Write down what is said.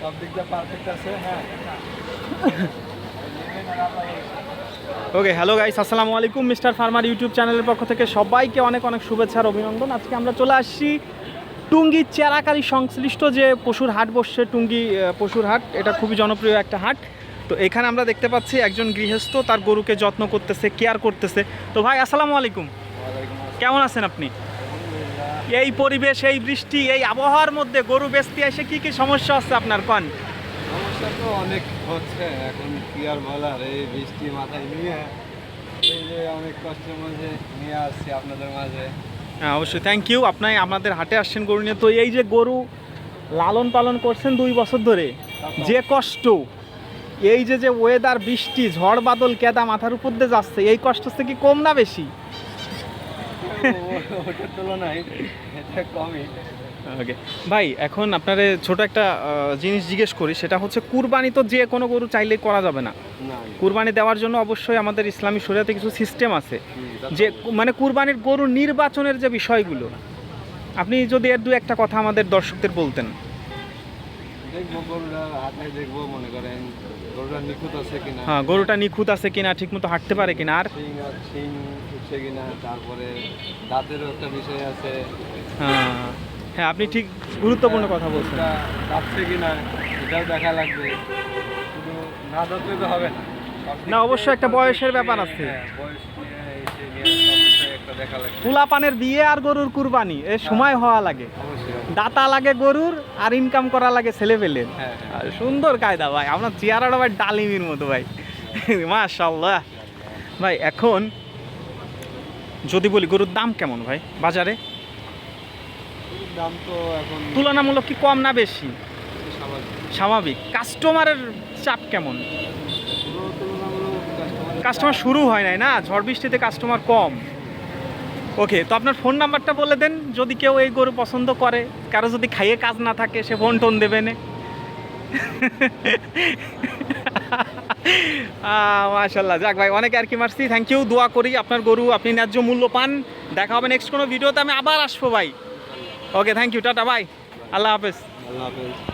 সব দিক দিয়ে পারফেক্ট আছে হ্যাঁ। ওকে হ্যালো গাইস আসসালামু আলাইকুম মিস্টার ফার্মার ইউটিউব চ্যানেলের পক্ষ থেকে সবাইকে অনেক অনেক শুভেচ্ছা আর অভিনন্দন। আজকে আমরা চলে আসছি টুঙ্গি চেরাকারি সংশ্লিষ্ট যে পশুর হাট বসছে টুঙ্গি পশুর হাট এটা খুবই জনপ্রিয় একটা হাট। তো এখানে আমরা দেখতে পাচ্ছি একজন গৃহস্থ তার গরুকে যত্ন করতেছে কেয়ার করতেছে। তো ভাই আসসালামু আলাইকুম। কেমন আছেন আপনি? এই পরিবেশ এই বৃষ্টি এই আবহাওয়ার মধ্যে গরু বেচতে এসে কি কি সমস্যা হচ্ছে আপনার কন? সমস্যা তো অনেক হচ্ছে এখন কি আর বলার এই বৃষ্টি মাথায় নিয়ে এই যে অনেক কষ্টের মাঝে নিয়ে আসছি আপনাদের মাঝে। হ্যাঁ অবশ্যই থ্যাংক ইউ আপনি আমাদের হাটে আসছেন গরু নিয়ে। তো এই যে গরু লালন পালন করছেন দুই বছর ধরে যে কষ্ট এই যে যে ওয়েদার বৃষ্টি ঝড় বাদল কেদা মাথার উপর দিয়ে যাচ্ছে এই কষ্ট হচ্ছে কি কম না বেশি? ওটার তুলনায় এটা কমই। ওকে ভাই এখন আপনারে ছোট একটা জিনিস জিজ্ঞেস করি সেটা হচ্ছে কুরবানি তো যে কোনো গরু চাইলে করা যাবে না। কুরবানি দেওয়ার জন্য অবশ্যই আমাদের ইসলামী শরীয়তে কিছু সিস্টেম আছে। যে মানে কুরবানির গরু নির্বাচনের যে বিষয়গুলো আপনি যদি এর দু একটা কথা আমাদের দর্শকদের বলতেন। হ্যাঁ গরুটা নিখুঁত আছে কিনা ঠিকমতো হাঁটতে পারে কিনা আর? তারপরে দাঁতেরও একটা বিষয় আছে। হ্যাঁ, হ্যাঁ আপনি ঠিক গুরুত্বপূর্ণ কথা বলছেন। গরুটা দাঁতছে কিনা এটাও দেখা লাগবে। শুধু না দাঁতলে তো হবে না। না, অবশ্যই একটা বয়সের ব্যাপার আছে। হ্যাঁ, পোলাপানের বিয়ে আর গরুর কুরবানি এর সময় হওয়া লাগে। দাতা লাগে গরুর আর ইনকাম করা লাগে ছেলে পেলে হ্যাঁ। হ্যাঁ সুন্দর কায়দা ভাই আপনার চেহারাটা ভাই ডালিমির মতো ভাই। মাশাল্লাহ ভাই এখন যদি বলি গরুর দাম কেমন ভাই বাজারে? দাম তো এখন তুলনামূলক কি কম না বেশি? স্বাভাবিক। কাস্টমারের চাপ কেমন? কাস্টমার শুরু হয় নাই না? ঝড় বৃষ্টিতে কাস্টমার কম। ওকে, তো আপনার ফোন নাম্বারটা বলে দেন, যদি কেউ এই গরু পছন্দ করে। কারও যদি খাইয়ে কাজ না থাকে, সে ফোন টোন দেবে নে। মাশাল্লাহ যাক ভাই, অনেক আর কি মারছি। থ্যাংক ইউ দোয়া করি। আপনার গরু আপনি ন্যায্য মূল্য পান। দেখা হবে নেক্সট কোনো ভিডিওতে আমি আবার আসব ভাই। ওকে থ্যাংক ইউ টাটা ভাই আল্লাহ হাফেজ। আল্লাহ হাফেজ।